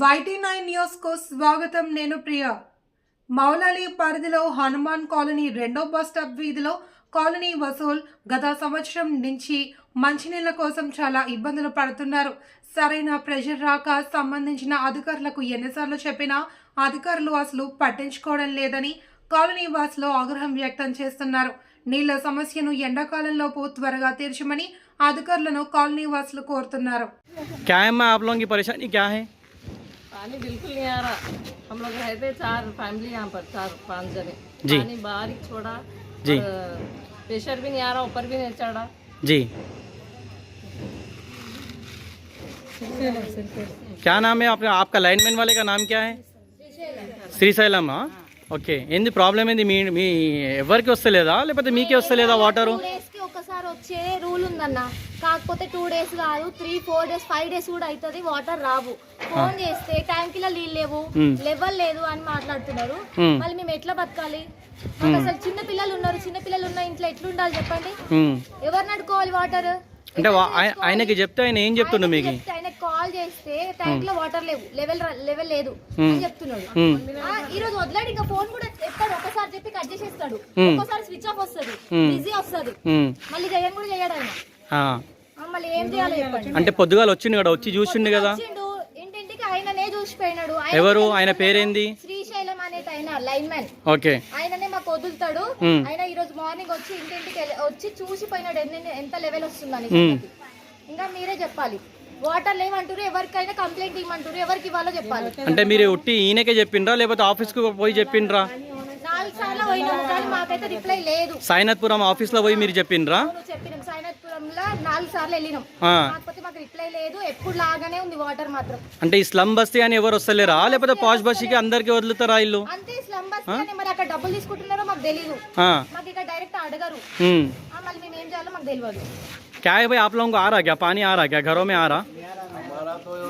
YT nine న్యూస్కు స్వాగతం. నేను ప్రియ. మౌలాలి పరిధిలో హనుమాన్ కాలనీ రెండో బస్టాప్ వీధిలో కాలనీ వసూల్ గత సంవత్సరం నుంచి మంచినీళ్ళ కోసం చాలా ఇబ్బందులు పడుతున్నారు. సరైన ప్రెషర్ రాక సంబంధించిన అధికారులకు ఎన్నిసార్లు చెప్పినా అధికారులు అసలు పట్టించుకోవడం లేదని కాలనీ వాసులు ఆగ్రహం వ్యక్తం చేస్తున్నారు. నీళ్ళ సమస్యను ఎండాకాలంలోపు త్వరగా తీర్చమని అధికారులను కాలనీ వాసులు కోరుతున్నారు. క్యా క్యా హై पानी बिल्कुल नहीं आ रहा हम लोग रहते चार फैमिली यहाँ पर चार पाँच जने जी। पानी बाहर ही छोड़ा जी। प्रेशर भी नहीं आ रहा ऊपर भी नहीं चढ़ा जी क्या नाम है आपका आपका लाइनमैन वाले का नाम क्या है శ్రీశైలం ఓకే ఏంది ప్రాబ్లం ఏంది మీ మీ ఎవరికి వస్తలేదా లేకపోతే మీకే వస్తలేదా వాటరు ఒకసారి వచ్చే రూల్ ఉందన్న. కాకపోతే టూ డేస్ కాదు three four days five days కూడా అవుతుంది వాటర్ రావు. ఫోన్ చేస్తే ట్యాంక్లో నీళ్ళు లేవు. లెవెల్ లేదు అని మాట్లాడుతున్నారు. మళ్ళీ మేము ఎట్లా బతకాలి? మాకు అసలు చిన్న పిల్లలు ఉన్నారు చిన్న పిల్లలు ఉన్న ఇంట్లో ఎట్లా ఉండాలి చెప్పండి. ఎవరు నడుకోవాలి వాటర్? అంటే ఆయనకి చెప్తే ఆయన ఏం చెప్తుండు మీకు? చేస్తే ట్యాంక్లో వాటర్ లేవు. లెవెల్ లెవెల్ లేదు. Hmm. అని చెప్తున్నాడు. ఆ, ఈ రోజు వదిలాడు. ఇంకా ఫోన్ కూడా ఎత్తాడు. ఒకసారి చెప్పి కట్ చేసేస్తాడు. Hmm. ఒక్కోసారి స్విచ్ ఆఫ్ వస్తుంది. Hmm. బిజీ వస్తుంది. మళ్ళీ చేయని కూడా చేయడు ఆయన. మళ్ళీ ఏం చేయాలో చెప్పండి. అంటే పొద్దుగాల వచ్చిండు కదా వచ్చి చూసిండు కదా? ఇంటింటికి ఆయననే చూసిపోయినాడు. ఎవరు? ఆయన పేరేంది? శ్రీశైలం అనే ఆయన లైన్ మ్యాన్ ఓకే. ఆయననే మాకు వదులుతాడు. Hmm. ఆయన ఈ రోజు మార్నింగ్ వచ్చి ఇంటింటికి వచ్చి చూసిపోయినాడు ఎన్ని ఎంత లెవెల్ వస్తుందని Hmm. ఇంకా మీరే చెప్పాలి. వాటర్ లేవంటారు ఎవరికైనా కంప్లైంట్ ఇవ్వమంటారు ఎవరికి ఇవ్వాలో చెప్పాలి అంటే మీరు ఉట్టి ఈయనకే చెప్పిండ్రా లేకపోతే ఆఫీస్కి పోయి చెప్పిండ్రా నాలుగు సార్లు పోయినాము కానీ మాకైతే రిప్లై లేదు సాయినాథ్పురం ఆఫీస్లో పోయి మీరు చెప్పిండ్రా అవును చెప్పినాం సాయినాథ్పురంలో నాలుగు సార్లు వెళ్ళినాం ఆ. కాకపోతే మాకు రిప్లై లేదు ఎప్పుడు లాగానే ఉంది వాటర్ మాత్రం అంటే ఈ స్లమ్ బస్తీ అని ఎవరు వస్తలేరా లేకపోతే పాష్ బస్సీకి అందరికి వదులుతారా ఇల్లు అంతే స్లమ్ బస్ కానీ మరి అక్కడ డబ్బులు తీసుకుంటున్నారో మాకు తెలియదు हाँ మాకు ఇక్కడ డైరెక్ట్ అడగరు हम्म ఆ, మళ్ళీ మేము ఏం చేయాలో మాకు తెలియదు क्या है भाई आप लोगों को आ रहा क्या पानी आ रहा क्या घरों में आ रहा हमारा तो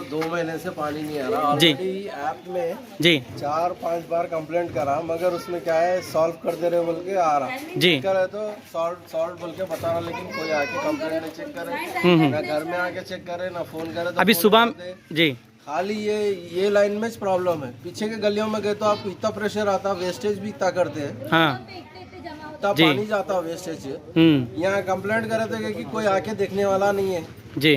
दो महीने से पानी नहीं आ रहा। जी। ऐप में जी। चार पाँच बार कंप्लेंट करा मगर उसमें क्या है सॉल्व कर दे रहे बोल के आ रहा। जी। करे तो सॉल्व सॉल्व बोल के बता रहा लेकिन कोई आके कंप्लेंट नहीं चेक करे। ना घर में आके चेक करे ना फ़ोन करे तो हम्म, अभी सुबह जी। खाली ये ये लाइन में प्रॉब्लम है। पीछे के गलियों में गए तो आपको इतना प्रेशर आता वेस्टेज भी इतना करते हैं। हाँ। इतना पानी जाता वेस्टेज हम्म। यहाँ कंप्लेंट करे थे कि कोई आके देखने वाला नहीं है। जी।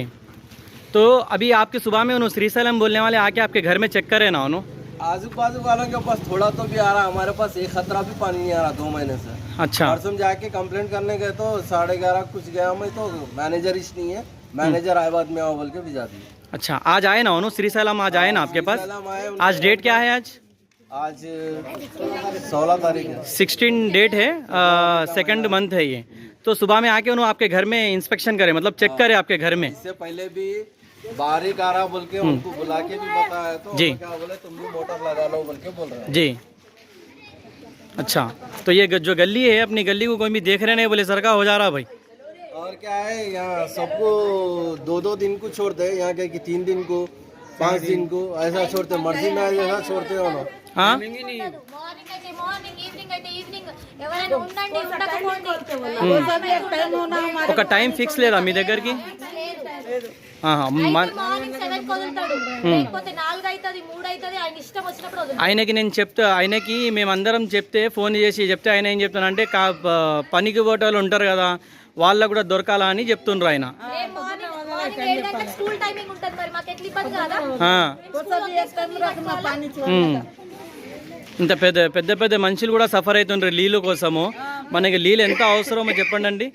तो अभी आपके सुबह में उन्होंने श्रीशैलम बोलने वाले आके आपके घर में चेक करे ना उन्होंने आजू बाजू वालों के पास थोड़ा तो भी आ रहा हमारे पास एक खतरा भी पानी नहीं आ रहा दो महीने से। अच्छा। परसों जाके कंप्लेंट करने गए तो साढ़े ग्यारह कुछ गया मैं तो मैनेजर इस नहीं है। मैनेजर आए बाद में आओ बोल के भिजा दिए। अच्छा आज आए ना उन्होंने श्रीशैलम आज आए ना आपके पास? आज डेट क्या है आज? आज सोलह तारीख है। सिक्सटीन डेट है सेकंड मंथ है ये। तो सुबह में आके उन्होंने आपके घर में इंस्पेक्शन करे मतलब चेक करे आपके घर में। इससे पहले भी बारीक आ रहा बोल के उनको बुला के भी बताया तो जी। वो क्या बोले तुम भी मोटर लगा लो बोल के बोल रहे हैं जी अच्छा तो ये ग- जो गली है अपनी गली को कोई भी देख रहे नहीं बोले सर का हो जा रहा भाई और क्या है यहाँ सबको दो दो दिन को छोड़ते हैं यहाँ के कि तीन दिन को पाँच दिन को ऐसा छोड़ते हैं। मर्जी में ऐसा छोड़ते हो ना हाँ మార్నింగ్ అయితే మార్నింగ్ ఈవినింగ్ అయితే ఈవినింగ్ ఎవరైనా ఉండండి ఉండకపోండి ఒక టైం ఫిక్స్ లేదా మీ దగ్గరికి ఆయనకి నేను చెప్తా ఆయనకి మేమందరం చెప్తే ఫోన్ చేసి చెప్తే ఆయన ఏం చెప్తానంటే పనికి పోటోళ్ళు ఉంటారు కదా వాళ్ళకు కూడా దొరకాలా అని చెప్తుండ్రు ఆయన. ఇంత పెద్ద పెద్ద పెద్ద మనుషులు కూడా సఫర్ అవుతుండ్రు నీళ్ళు కోసము. మనకి నీళ్ళు ఎంత అవసరమో చెప్పండి అండి